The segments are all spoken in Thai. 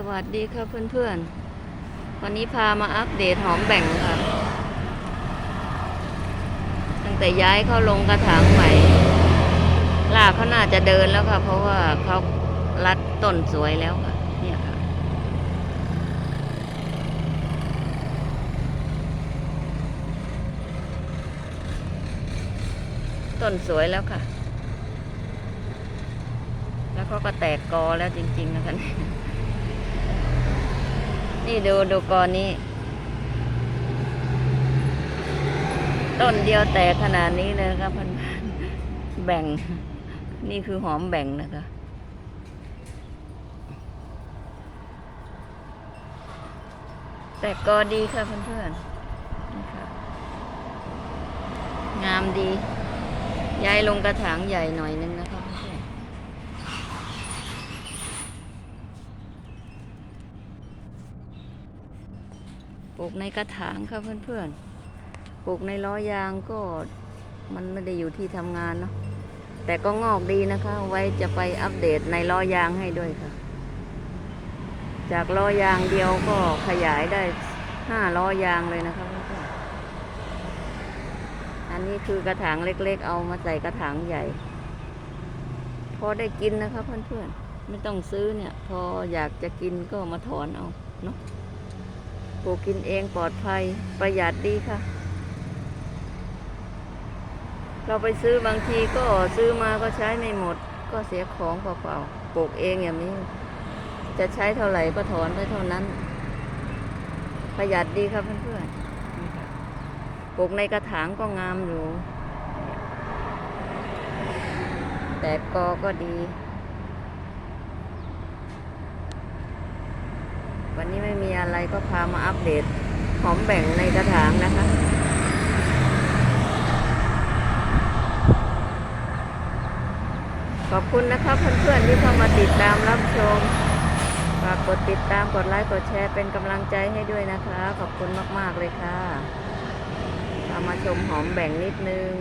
สวัสดีค่ะเพื่อนๆ วันนี้พามาอัปเดตหอมแบ่งค่ะ ตั้งแต่ย้ายเข้าลงกระถางใหม่ลากเขาน่าจะเดินแล้วค่ะ เพราะว่าเขารัดต้นสวยแล้วค่ะ เนี่ยค่ะ ต้นสวยแล้วค่ะ แล้วเขาก็แตกกอแล้วจริง ๆ นะคะเนี่ดูดูกอนี้ ต้นเดียวแตกขนาดนี้เลยครับพันแบ่ง นี่คือหอมแบ่งนะคะแตกกอดีค่ะเพื่อนๆนี่ค่ะงามดี ย้ายลงกระถางใหญ่หน่อยนึงนะคะเพื่อนๆ ปลูกในกระถางค่ะเพื่อนๆ ปลูกในล้อยางก็มันไม่ได้อยู่ที่ทำงานเนาะ แต่ก็งอกดีนะคะ ไว้จะไปอัปเดตในล้อยางให้ด้วยค่ะ จากล้อยางเดียวก็ขยายได้ห้าล้อยางเลยนะคะเพื่อนๆ อันนี้คือกระถางเล็กๆ เอามาใส่กระถางใหญ่ พอได้กินนะคะเพื่อนๆ ไม่ต้องซื้อเนี่ย พออยากจะกินก็มาถอนเอาเนาะ ปลูกกินเองปลอดภัยประหยัดดีค่ะ เราไปซื้อบางทีก็ซื้อมาก็ใช้ไม่หมด ก็เสียของเปล่าๆปลูกเองอย่างนี้ จะใช้เท่าไหร่ก็ถอนไปเท่านั้น ประหยัดดีครับเพื่อนๆปลูกในกระถางก็งามอยู่ แต่กอก็ดี นี้ไม่มีอะไรก็พามาอัปเดตหอมแบ่งในกระถางนะคะ ขอบคุณนะคะเพื่อนๆที่เข้ามาติดตามรับชมฝากกดติดตามกดไลค์กดแชร์เป็นกำลังใจให้ด้วยนะคะ ขอบคุณมากๆเลยค่ะเอามาชมหอมแบ่งนิดนึง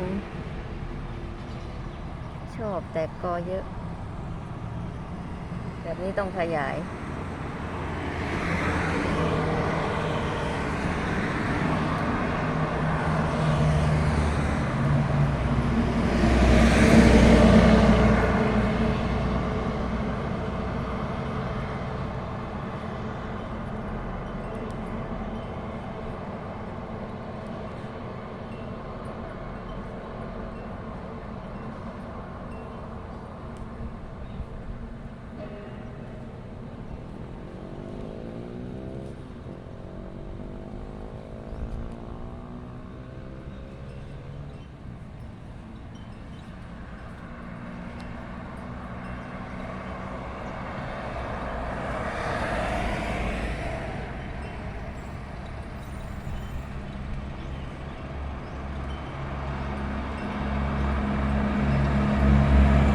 ชอบแตกกอเยอะ แบบนี้ต้องขยาย